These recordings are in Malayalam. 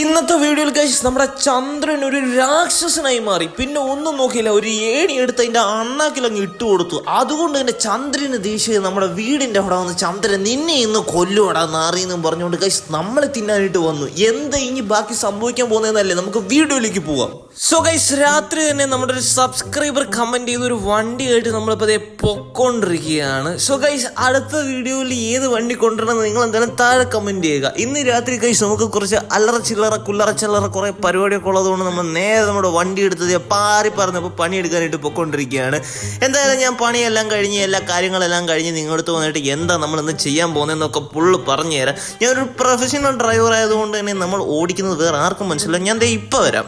ഇന്നത്തെ വീഡിയോയിൽ കഴിച്ച് നമ്മുടെ ചന്ദ്രൻ ഒരു രാക്ഷസനായി മാറി. പിന്നെ ഒന്നും നോക്കിയില്ല ഒരു ഏണി എടുത്ത് അതിന്റെ അണ്ണാക്കിലങ്ങ് ഇട്ട് കൊടുത്തു. അതുകൊണ്ട് തന്നെ ചന്ദ്രന് ദേഷ്യം നമ്മുടെ വീടിന്റെ അവിടെ വന്ന് ചന്ദ്രൻ നിന്നെ ഇന്ന് കൊല്ലുവടാ നാറിയെന്നും പറഞ്ഞുകൊണ്ട് കഴിച്ച് നമ്മളെ തിന്നാനായിട്ട് വന്നു. എന്താ ഇനി ബാക്കി സംഭവിക്കാൻ പോകുന്നതെന്നല്ലേ നമുക്ക് വീഡിയോയിലേക്ക് പോവാം. സോ ഗൈസ് രാത്രി തന്നെ നമ്മുടെ ഒരു സബ്സ്ക്രൈബർ കമന്റ് ചെയ്ത ഒരു വണ്ടി ആയിട്ട് നമ്മളിപ്പോൾ അതേ പൊക്കോണ്ടിരിക്കുകയാണ് സോ ഗൈസ് അടുത്ത വീഡിയോയിൽ ഏത് വണ്ടി കൊണ്ടുവരണമെന്ന് നിങ്ങൾ എന്തായാലും താഴെ കമന്റ് ചെയ്യുക. ഇന്ന് രാത്രി ഗൈസ് നമുക്ക് കുറച്ച് അല്ലറ ചില്ലറ കുല്ലറ ചില്ലറ കുറെ പരിപാടിയൊക്കെ ഉള്ളതുകൊണ്ട് നമ്മൾ നേരെ നമ്മുടെ വണ്ടി എടുത്തത് പാറി പറഞ്ഞപ്പോൾ പണിയെടുക്കാനായിട്ട് പൊക്കോണ്ടിരിക്കുകയാണ്. എന്തായാലും ഞാൻ പണിയെല്ലാം കഴിഞ്ഞ് എല്ലാ കാര്യങ്ങളെല്ലാം കഴിഞ്ഞ് നിങ്ങളടുത്ത് വന്നിട്ട് എന്താ നമ്മൾ ഇന്ന് ചെയ്യാൻ പോകുന്നതെന്നൊക്കെ ഫുള്ള് പറഞ്ഞു തരാം ഞാനൊരു പ്രൊഫഷണൽ ഡ്രൈവർ ആയതുകൊണ്ട് തന്നെ നമ്മൾ ഓടിക്കുന്നത് വേറെ ആർക്കും മനസ്സിലാവും ഞാൻ ദേ ഇപ്പം വരാം.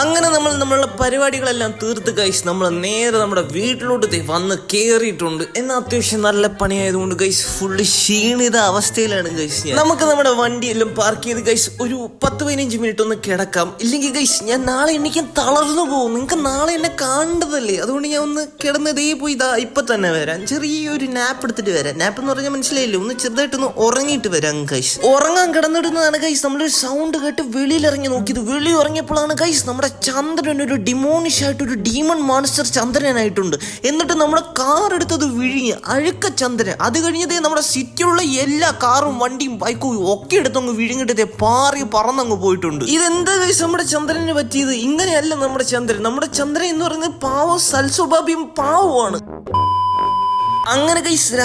അങ്ങനെ നമ്മൾ നമ്മളുടെ പരിപാടികളെല്ലാം തീർത്ത് ഗൈസ് നമ്മൾ നേരെ നമ്മുടെ വീട്ടിലോട്ട് വന്ന് കയറിയിട്ടുണ്ട് എന്നാൽ അത്യാവശ്യം നല്ല പണിയായതുകൊണ്ട് ഗൈസ് ഫുള്ള് ക്ഷീണിത അവസ്ഥയിലാണ് ഗൈസ് ഞാൻ. നമുക്ക് നമ്മുടെ വണ്ടിയെല്ലാം പാർക്ക് ചെയ്ത് ഗൈസ് ഒരു പത്ത് പതിനഞ്ച് മിനിറ്റ് ഒന്ന് കിടക്കാം. ഇല്ലെങ്കിൽ ഗൈസ് ഞാൻ നാളെ എണ്ണിക്കാൻ തളർന്നു പോകും. നിങ്ങൾക്ക് നാളെ എന്നെ കാണേണ്ടതല്ലേ അതുകൊണ്ട് ഞാൻ ഒന്ന് കിടന്ന് ദേ പോയി ഇതാ ഇപ്പൊ തന്നെ വരാം. ചെറിയൊരു നാപ്പ് എടുത്തിട്ട് വരാം. നാപ്പ് എന്ന് പറഞ്ഞാൽ മനസ്സിലായില്ലേ? ഒന്ന് ചെറുതായിട്ട് ഒന്ന് ഉറങ്ങിയിട്ട് വരാം ഗൈസ് ഉറങ്ങാൻ കിടന്നിടുന്നതാണ് ഗൈസ് നമ്മളൊരു സൗണ്ട് കേട്ട് വെളിയിൽ ഇറങ്ങി നോക്കിയത്. വെളി ഉറങ്ങിയപ്പോഴാണ് ഗൈസ് നമ്മുടെ ചന്ദ്രൻ ഒരു ഡിമോണിഷ് ആയിട്ട് ഒരു ഡീമൺ മോൺസ്റ്റർ ചന്ദ്രനായിട്ടുണ്ട്. എന്നിട്ട് നമ്മുടെ കാർ എടുത്തത് വിഴിഞ്ഞ് അഴുക്ക ചന്ദ്രൻ. അത് കഴിഞ്ഞതേ നമ്മുടെ സിറ്റിയിലുള്ള എല്ലാ കാറും വണ്ടിയും ബൈക്കും ഒക്കെ എടുത്തങ്ങ് വിഴിഞ്ഞിട്ടതേ പാറി പറന്നങ്ങ് പോയിട്ടുണ്ട്. ഇതെന്താ ഗൈസ് നമ്മുടെ ചന്ദ്രന് പറ്റിയത്? ഇങ്ങനെയല്ല നമ്മുടെ ചന്ദ്രൻ. നമ്മുടെ ചന്ദ്രൻ എന്ന് പറയുന്നത് പാവം സൽസ്വഭാവിയും പാവമാണ് അങ്ങനെ ഗൈസ്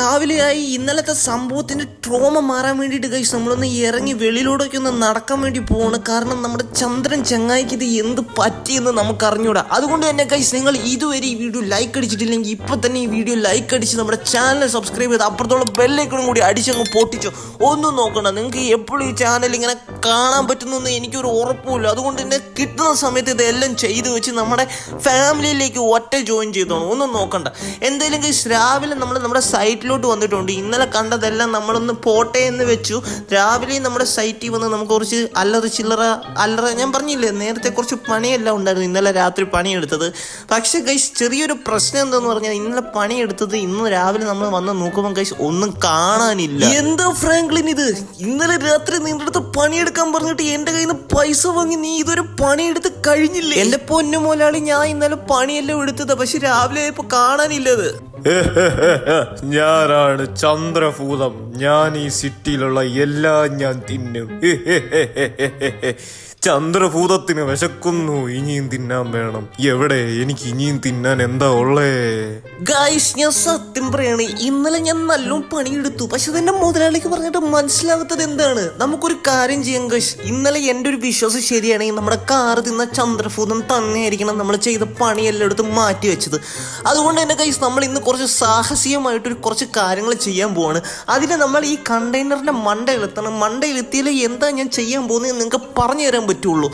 ആയി ഇന്നലത്തെ സംഭവത്തിന്റെ ട്രോമ മാറാൻ വേണ്ടിയിട്ട് ഗൈസ് നമ്മളൊന്ന് ഇറങ്ങി വെളിയിലൂടെയൊക്കെ ഒന്ന് നടക്കാൻ വേണ്ടി പോവാണ്. കാരണം നമ്മുടെ ചന്ദ്രൻ ചെങ്ങായിക്ക് ഇത് എന്ത് പറ്റിയെന്ന് നമുക്ക് അറിഞ്ഞൂടാ അതുകൊണ്ട് തന്നെ ഗൈസ് നിങ്ങൾ ഇതുവരെ ഈ വീഡിയോ ലൈക്ക് അടിച്ചിട്ടില്ലെങ്കിൽ ഇപ്പൊ തന്നെ ഈ വീഡിയോ ലൈക്ക് അടിച്ച് നമ്മുടെ ചാനൽ സബ്സ്ക്രൈബ് ചെയ്ത് അപ്പുറത്തോളം ബെല്ലൈക്കണും കൂടി അടിച്ചങ്ങ് പൊട്ടിച്ചോ ഒന്നും നോക്കണ്ട. നിങ്ങൾക്ക് എപ്പോഴും ഈ ചാനൽ ഇങ്ങനെ കാണാൻ പറ്റുന്നെന്ന് എനിക്കൊരു ഉറപ്പുമില്ല. അതുകൊണ്ട് തന്നെ കിട്ടുന്ന സമയത്ത് ഇതെല്ലാം ചെയ്തു വെച്ച് നമ്മുടെ ഫാമിലിയിലേക്ക് ഒറ്റ ജോയിൻ ചെയ്തോണം. ഒന്നും നോക്കണ്ട. എന്തായാലും ഗൈസ് രാവിലെ നമ്മൾ നമ്മുടെ സൈറ്റിലോട്ട് വന്നിട്ടുണ്ട്. ഇന്നലെ കണ്ടതെല്ലാം നമ്മളൊന്ന് പോട്ടെ എന്ന് വെച്ചു. രാവിലെ നമ്മുടെ സൈറ്റിൽ വന്ന് നമുക്ക് കുറച്ച് അല്ലറ ചില്ലറ അല്ലറ ഞാൻ പറഞ്ഞില്ലേ നേരത്തെ കുറച്ച് പണിയെല്ലാം ഉണ്ടായിരുന്നു. ഇന്നലെ രാത്രി പണിയെടുത്തത്. പക്ഷേ കൈസ് ചെറിയൊരു പ്രശ്നം എന്താന്ന് പറഞ്ഞാൽ ഇന്നലെ പണിയെടുത്തത് ഇന്ന് രാവിലെ നമ്മൾ വന്ന് നോക്കുമ്പോൾ കൈസ് ഒന്നും കാണാനില്ല. എന്താ ഫ്രാങ്ക്ലിൻ ഇത്? ഇന്നലെ രാത്രി നിന്റെ അടുത്ത് പണിയെടുക്കാൻ പറഞ്ഞിട്ട് എന്റെ കയ്യിൽ നിന്ന് പൈസ വാങ്ങി നീ ഇതൊരു പണിയെടുത്ത് കഴിഞ്ഞില്ലേ? എന്റെ പൊന്നു മുതലാളി ഞാൻ ഇന്നലെ പണിയെല്ലാം എടുത്തത്. പക്ഷെ രാവിലെ ഇപ്പൊ കാണാനില്ലത്. ഞാനാണ് ചന്ദ്രഭൂതം. ഞാൻ ഈ സിറ്റിയിലുള്ള എല്ലാം ഞാൻ തിന്നും. ചന്ദ്രഭൂതത്തിന് വിശക്കുന്നു. ഇനിയും തിന്നാൻ വേണം. എവിടെ? എനിക്ക് ഇനിയും തിന്നാൻ എന്താ ഉള്ളേ? ഗായ്സ് ഞാൻ സത്യം പറയാണ്. ഇന്നലെ ഞാൻ നല്ലോണം പണിയെടുത്തു. പക്ഷെ തന്നെ മുതലാളിക്ക് പറഞ്ഞിട്ട് മനസ്സിലാകാത്തത് എന്താണ്? നമുക്കൊരു കാര്യം ചെയ്യാം ഗൈസ് ഇന്നലെ എന്റെ ഒരു വിശ്വാസം ശരിയാണെങ്കിൽ നമ്മുടെ കാറ് തിന്ന ചന്ദ്രഭൂതം തന്നെയായിരിക്കണം നമ്മൾ ചെയ്ത പണിയെല്ലാം എടുത്ത് മാറ്റി വെച്ചത്. അതുകൊണ്ട് തന്നെ ഗൈസ് നമ്മൾ ഇന്ന് കുറച്ച് സാഹസികമായിട്ടൊരു കുറച്ച് കാര്യങ്ങൾ ചെയ്യാൻ പോവാണ്. അതിന് നമ്മൾ ഈ കണ്ടെയ്നറിന്റെ മണ്ടയിലെത്തണം. മണ്ടയിലെത്തിയാലേ എന്താ ഞാൻ ചെയ്യാൻ പോകുന്നത് നിങ്ങൾക്ക് പറഞ്ഞു തരാൻ പറ്റുള്ളൂ.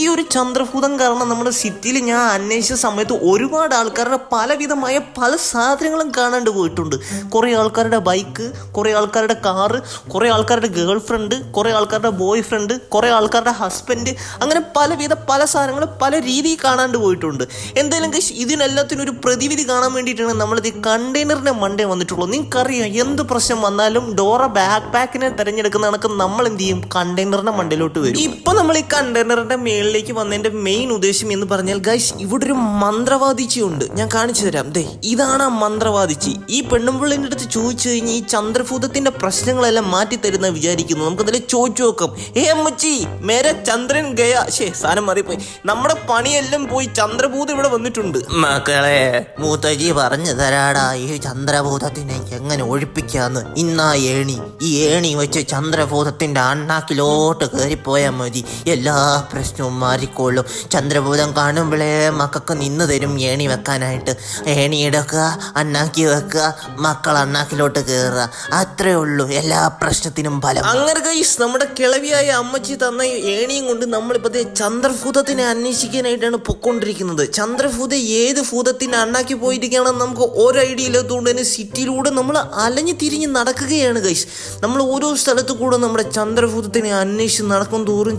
ഈ ഒരു ചന്ദ്രഭൂതം കാരണം നമ്മുടെ സിറ്റിയിൽ ഞാൻ അന്വേഷിച്ച സമയത്ത് ഒരുപാട് ആൾക്കാരുടെ പലവിധമായ പല സാധനങ്ങളും കാണാണ്ട് പോയിട്ടുണ്ട്. കുറേ ആൾക്കാരുടെ ബൈക്ക് കുറേ ആൾക്കാരുടെ കാറ് കുറേ ആൾക്കാരുടെ ഗേൾ ഫ്രണ്ട് കുറേ ആൾക്കാരുടെ ബോയ് ഫ്രണ്ട് കുറേ ആൾക്കാരുടെ ഹസ്ബൻഡ് അങ്ങനെ പലവിധ പല സാധനങ്ങൾ പല രീതിയിൽ കാണാണ്ട് പോയിട്ടുണ്ട്. എന്തായാലും ഇതിനെല്ലാത്തിനും ഒരു പ്രതിവിധി കാണാൻ വേണ്ടിയിട്ടാണ് നമ്മളിത് ഈ കണ്ടെയ്നറിന്റെ മണ്ടേ വന്നിട്ടുള്ളൂ നിങ്ങൾക്കറിയാം എന്ത് പ്രശ്നം വന്നാലും ഡോറ ബാക്ക് പാക്കിനെ തിരഞ്ഞെടുക്കുന്ന കണക്ക് നമ്മൾ എന്ത് ചെയ്യും? കണ്ടെയ്നറിന്റെ മണ്ടയിലോട്ട് വരും. ഇപ്പൊ നമ്മൾ ഈ കണ്ടെയ്നറിന്റെ മേളിലേക്ക് വന്നതിന്റെ മെയിൻ ഉദ്ദേശം എന്ന് പറഞ്ഞാൽ ഗൈസ് ഇവിടെ ഒരു മന്ത്രവാദിച്ചി ഉണ്ട്. ഞാൻ കാണിച്ചു തരാം. ദേ ഇതാണ് ആ മന്ത്രവാദിച്ചി. ഈ പെണ്ണുമ്പിള്ളിന്റെ അടുത്ത് ചോദിച്ചു കഴിഞ്ഞാൽ ഈ ചന്ദ്രഭൂതത്തിന്റെ പ്രശ്നങ്ങളെല്ലാം മാറ്റി തരുന്ന വിചാരിക്കുന്നു. നമുക്ക് അതിൽ ചോദിച്ചു നോക്കാം. ഏ അമ്മച്ചി മേരെ ചന്ദ്രൻ ഗയ. ശേ സാധനം മാറിപ്പോയി. നമ്മുടെ പണിയെല്ലാം പോയി ചന്ദ്രഭൂതം ഇവിടെ വന്നിട്ടുണ്ട്. മക്കളെ മൂത്തജി പറഞ്ഞു തരാടാ ഈ ചന്ദ്രഭൂതത്തിനെ എങ്ങനെ ഒഴിപ്പിക്കാന്ന്. ഇന്നാ ഏണി. ഈ ഏണി വെച്ച് ചന്ദ്രഭൂതത്തിന്റെ അണ്ണാക്കിലോട്ട് കയറിപ്പോയാൽ മതി. എല്ലാ പ്രശ്നവും മാറിക്കോളും. ചന്ദ്രഭൂതം കാണുമ്പോഴേ മക്കൾക്ക് നിന്ന് തരും ഏണി വെക്കാനായിട്ട്. ഏണി എടുക്കുക അണ്ണാക്കി വെക്കുക മക്കൾ അണ്ണാക്കിലോട്ട് കയറുക. അത്രേ ഉള്ളൂ എല്ലാ പ്രശ്നത്തിനും ഫലം. അങ്ങനെ കൈസ് നമ്മുടെ കിളവിയായ അമ്മച്ചി തന്ന ഏണിയും കൊണ്ട് നമ്മളിപ്പോ ദേ ചന്ദ്രഭൂതത്തിനെ അന്വേഷിക്കാനായിട്ടാണ് പൊക്കൊണ്ടിരിക്കുന്നത്. ചന്ദ്രഭൂത ഏത് ഭൂതത്തിന് അണ്ണാക്കി പോയിരിക്കുകയാണെന്ന് നമുക്ക് ഒരു ഐഡിയ ഇല്ലാത്തതുകൊണ്ട് തന്നെ സിറ്റിയിലൂടെ നമ്മൾ അലഞ്ഞു തിരിഞ്ഞ് നടക്കുകയാണ് ഗൈസ് നമ്മൾ ഓരോ സ്ഥലത്തു കൂടെ നമ്മുടെ ചന്ദ്രഭൂതത്തിനെ അന്വേഷിച്ച് നടക്കും തോറും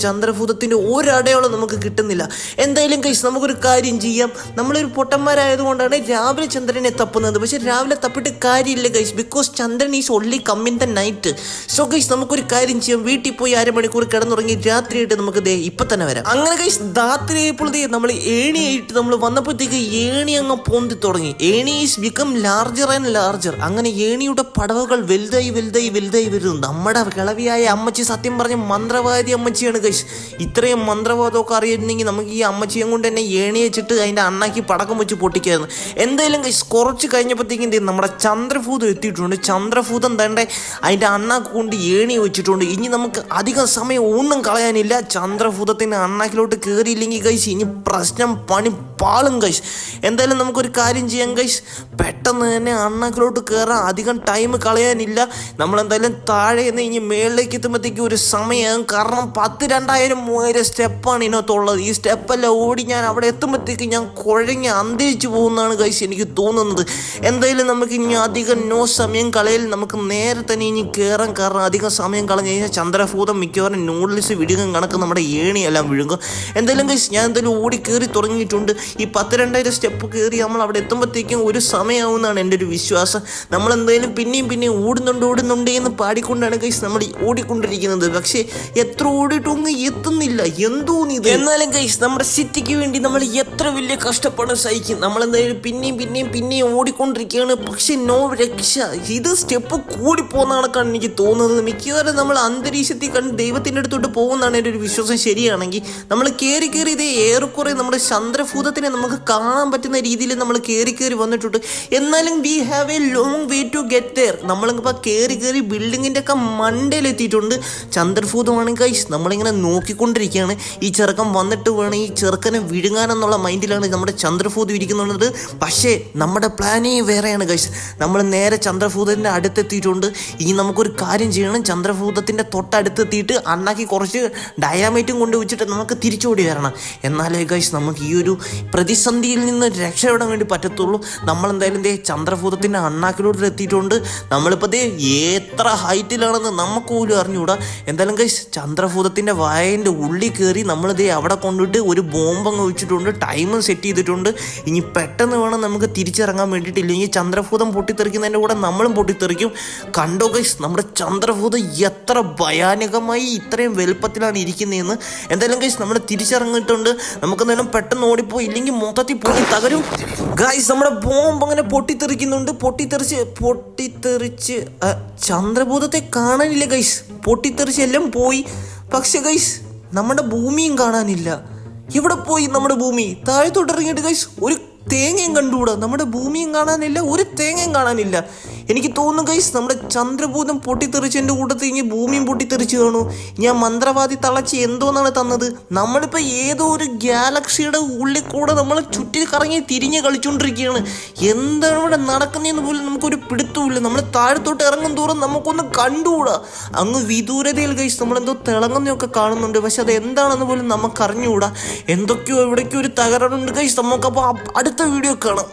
ചന്ദ്രഭൂതത്തിന്റെ ഒരടയാളം നമുക്ക് കിട്ടുന്നില്ല. എന്തായാലും കൈസ് നമുക്കൊരു കാര്യം ചെയ്യാം. നമ്മളൊരു പൊട്ടന്മാരായതുകൊണ്ടാണ് രാവിലെ ചന്ദ്രനെ തപ്പുന്നത്. പക്ഷേ രാവിലെ തപ്പിട്ട് കാര്യമില്ല guys because chandran is only come in the night so guys നമുക്കൊരു കാര്യം ചെയ്യാം. വീട്ടിൽ പോയി അരമണിക്കൂർ കിടന്നുറങ്ങി രാത്രിയായിട്ട് നമുക്ക് ദേ ഇപ്പം തന്നെ വരാം. അങ്ങനെ കൈസ് രാത്രി ആയപ്പോൾ ദേ നമ്മൾ ഏണിയായിട്ട് നമ്മൾ വന്നപ്പോഴത്തേക്ക് ഏണി അങ്ങ് പൊന്തി തുടങ്ങി. Eni is become larger and larger അങ്ങനെ ഏണിയുടെ പടവുകൾ വലുതായി വലുതായി വലുതായി വരുന്നു. നമ്മുടെ കിളവിയായ അമ്മച്ചി സത്യം പറഞ്ഞ മന്ത്രവാദി അമ്മച്ചിയാണ് ഗൈസ് ഇത്രയും മന്ത്രവാദമൊക്കെ അറിയുന്നെങ്കിൽ നമുക്ക് ഈ അമ്മച്ചിയും കൊണ്ട് തന്നെ ഏണി വെച്ചിട്ട് അതിന്റെ അണ്ണാക്കി പടക്കം വെച്ച് പൊട്ടിക്കായിരുന്നു. എന്തായാലും കുറച്ച് കഴിഞ്ഞപ്പോഴത്തേക്കും എന്ത്? നമ്മുടെ ചന്ദ്രഭൂതം എത്തിയിട്ടുണ്ട്. ചന്ദ്രഭൂതം തന്നെ അതിന്റെ അണ്ണാക്ക് കൊണ്ട് ഏണി വെച്ചിട്ടുണ്ട്. ഇനി നമുക്ക് അധികം സമയം ഒന്നും കളയാനില്ല. ചന്ദ്രഭൂതത്തിന് അണ്ണാക്കിലോട്ട് കയറിയില്ലെങ്കിൽ കൈസ് ഇനി പ്രശ്നം പണി പാളും കൈസ് എന്തായാലും നമുക്കൊരു കാര്യം ചെയ്യാം കൈസ് പെട്ടെന്ന് തന്നെ അണ്ണാക്കിലോട്ട് കയറാൻ അധികം ടൈം കളയാനില്ല. നമ്മളെന്തായാലും താഴെ നിന്ന് ഇനി മേളിലേക്ക് എത്തുമ്പോഴത്തേക്കും ഒരു സമയം കാരണം പത്ത് രണ്ടായിരം മൂവായിരം സ്റ്റെപ്പാണ് ഇതിനകത്തുള്ളത്. ഈ സ്റ്റെപ്പെല്ലാം ഓടി ഞാൻ അവിടെ എത്തുമ്പോഴത്തേക്ക് ഞാൻ കുഴഞ്ഞ് അന്തരിച്ചു പോകുന്നതാണ് കൈസ് എനിക്ക് തോന്നുന്നത്. എന്തായാലും നമുക്ക് ഇനി അധികം നോ സമയം കളയിൽ നമുക്ക് നേരെ തന്നെ ഇനി കയറാൻ കാരണം അധികം സമയം കളഞ്ഞു കഴിഞ്ഞാൽ ചന്ദ്രഭൂതം മിക്കവാറും നൂഡിൽസ് വിഴുകും കണക്ക് നമ്മുടെ ഏണിയെല്ലാം വിഴുങ്ങും. എന്തായാലും കൈസ് ഞാൻ എന്തായാലും ഓടി കയറി തുടങ്ങിയിട്ടുണ്ട്. ഈ പത്ത് രണ്ടായിരം സ്റ്റെപ്പ് കയറി നമ്മൾ അവിടെ എത്തുമ്പോഴത്തേക്കും ഒരു സമയമാവുമെന്നാണ് എന്റെ ഒരു വിശ്വാസം. നമ്മൾ എന്തായാലും പിന്നെയും പിന്നെയും ഓടുന്നുണ്ട് ഓടുന്നുണ്ട് എന്ന് പാടിക്കൊണ്ടാണ് കൈസ് നമ്മൾ ഓടിക്കൊണ്ടിരിക്കുന്നത്. പക്ഷേ എത്ര ഓടിയിട്ടൊന്നും എത്തുന്നില്ല. എന്തോ ഇത്? എന്നാലും കൈസ് നമ്മുടെ സിറ്റിക്ക് വേണ്ടി നമ്മൾ എത്ര വലിയ കഷ്ടപ്പാടും സഹിക്കും. നമ്മൾ എന്തായാലും പിന്നെയും പിന്നെയും പിന്നെയും ഓടിക്കൊണ്ടിരിക്കുകയാണ്. പക്ഷെ നോ രക്ഷ. ഇത് സ്റ്റെപ്പ് കൂടി പോകുന്ന കണക്കാണ് എനിക്ക് തോന്നുന്നത്. മിക്കവാറും നമ്മൾ അന്തരീക്ഷത്തിൽ കണ്ട് ദൈവത്തിന്റെ അടുത്തോട്ട് പോകുന്നതാണ് എന്റെ ഒരു വിശ്വാസം ശരിയാണെങ്കിൽ. നമ്മൾ കയറി കയറി ഇതേ ഏറെക്കുറെ നമ്മുടെ ചന്ദ്രഭൂതത്തിനെ നമുക്ക് കാണാൻ പറ്റുന്ന രീതിയിൽ നമ്മൾ കയറി കയറി വന്നിട്ടുണ്ട്. എന്നാലും we have a long way to get there നമ്മളിപ്പോൾ കയറി കയറി ബിൽഡിങ്ങിന്റെ ഒക്കെ മണ്ടയിലെത്തിയിട്ടുണ്ട്. ചന്ദ്രഭൂതമാണെങ്കിൽ നമ്മളിങ്ങനെ നമ്മളിങ്ങനെ നോക്കിക്കൊണ്ടിരിക്കുകയാണ് ഈ ചെറുക്കൻ വന്നിട്ട് വേണം ഈ ചെറുക്കനെ വിഴുങ്ങാനെന്നുള്ള മൈൻഡിലാണ് നമ്മുടെ ചന്ദ്രഭൂതം ഇരിക്കുന്നുള്ളത്. പക്ഷേ നമ്മുടെ പ്ലാനേ വേറെയാണ് ഗൈസ് നമ്മൾ നേരെ ചന്ദ്രഭൂതത്തിന്റെ അടുത്തെത്തിയിട്ടുണ്ട്. ഇനി നമുക്കൊരു കാര്യം ചെയ്യണം. ചന്ദ്രഭൂതത്തിന്റെ തൊട്ടടുത്തെത്തിയിട്ട് അണ്ണാക്കി കുറച്ച് ഡയാമേറ്റും കൊണ്ട് വെച്ചിട്ട് നമുക്ക് തിരിച്ചോടി വരണം. എന്നാലേ ഗൈസ് നമുക്ക് ഈ ഒരു പ്രതിസന്ധിയിൽ നിന്ന് രക്ഷപ്പെടാൻ വേണ്ടി പറ്റത്തുള്ളൂ. നമ്മളെന്തായാലും ദേ ചന്ദ്രഭൂതത്തിന്റെ അണ്ണാക്കിലൂടെ എത്തിയിട്ടുണ്ട്. നമ്മളിപ്പോൾ ദേ എത്ര ഹൈറ്റിലാണെന്ന് നമുക്ക് പോലും അറിഞ്ഞുകൂടാ. എന്തായാലും ഗൈസ് ചന്ദ്രഭൂതത്തിന്റെ വായന്റെ ഉള്ളിൽ കയറി നമ്മൾ ദേ അവിടെ കൊണ്ടിട്ട് ഒരു ബോംബങ്ങ് വെച്ചിട്ടുണ്ട് ടൈമും സെറ്റ് ചെയ്തിട്ടുണ്ട്. ഇനി പെട്ടെന്ന് വേണം നമുക്ക് തിരിച്ചിറങ്ങാൻ വേണ്ടിയിട്ട് ഇല്ലെങ്കിൽ ചന്ദ്രഭൂതം പൊട്ടിത്തെറിക്കുന്നതിന്റെ കൂടെ നമ്മളും പൊട്ടിത്തെറിക്കും. കണ്ടോ ഗൈസ് നമ്മുടെ ചന്ദ്രഭൂതം എത്ര ഭയാനകമായി ഇത്രയും വലുപ്പത്തിലാണ് ഇരിക്കുന്നതെന്ന്. എന്തായാലും ഗൈസ് നമ്മൾ തിരിച്ചിറങ്ങിയിട്ടുണ്ട്. നമുക്ക് എന്തായാലും പെട്ടെന്ന് ഓടിപ്പോയി. ഇല്ലെങ്കിൽ മൊത്തത്തിൽ പൊട്ടി തകരും. ഗൈസ് നമ്മുടെ ബോംബ് അങ്ങനെ പൊട്ടിത്തെറിക്കുന്നുണ്ട്. പൊട്ടിത്തെറിച്ച് പൊട്ടിത്തെറിച്ച് ചന്ദ്രഭൂതത്തെ കാണാനില്ല ഗൈസ് പൊട്ടിത്തെറിച്ച് എല്ലാം പോയി. പക്ഷെ ഗൈസ് നമ്മുടെ ഭൂമിയും കാണാനില്ല. എവിടെ പോയി നമ്മുടെ ഭൂമി? താഴെ ഇറങ്ങിയിട്ട് ഗൈസ് ഒരു തേങ്ങയും കണ്ടുകൂടാ? നമ്മുടെ ഭൂമിയും കാണാനില്ല ഒരു തേങ്ങയും കാണാനില്ല. എനിക്ക് തോന്നുന്നു ഗൈസ് നമ്മുടെ ചന്ദ്രഭൂതം പൊട്ടിത്തെറിച്ചതിന്റെ കൂട്ടത്തിൽ ഇനി ഭൂമിയും പൊട്ടിത്തെറിച്ച് കാണൂ. ഞാൻ മന്ത്രവാദി തളച്ച് എന്തോന്നാണ് തന്നത്? നമ്മളിപ്പോൾ ഏതോ ഒരു ഗാലക്സിയുടെ ഉള്ളിൽ കൂടെ നമ്മൾ ചുറ്റി കറങ്ങി തിരിഞ്ഞ് കളിച്ചുകൊണ്ടിരിക്കുകയാണ് എന്താണ് ഇവിടെ നടക്കുന്നതെന്ന് പോലും നമുക്കൊരു പിടുത്തമില്ല നമ്മൾ താഴത്തോട്ട് ഇറങ്ങും തോറും നമുക്കൊന്ന് കണ്ടുകൂടാ. അങ്ങ് വിദൂരതയിൽ ഗൈസ് നമ്മളെന്തോ തിളങ്ങുന്നതൊക്കെ കാണുന്നുണ്ട്. പക്ഷെ അത് എന്താണെന്ന് പോലും നമുക്ക് അറിഞ്ഞുകൂടാ എന്തൊക്കെയോ എവിടേക്കോ ഒരു തകരാറുണ്ട് ഗൈസ് നമുക്കപ്പോൾ അടുത്ത വീഡിയോ കാണാം.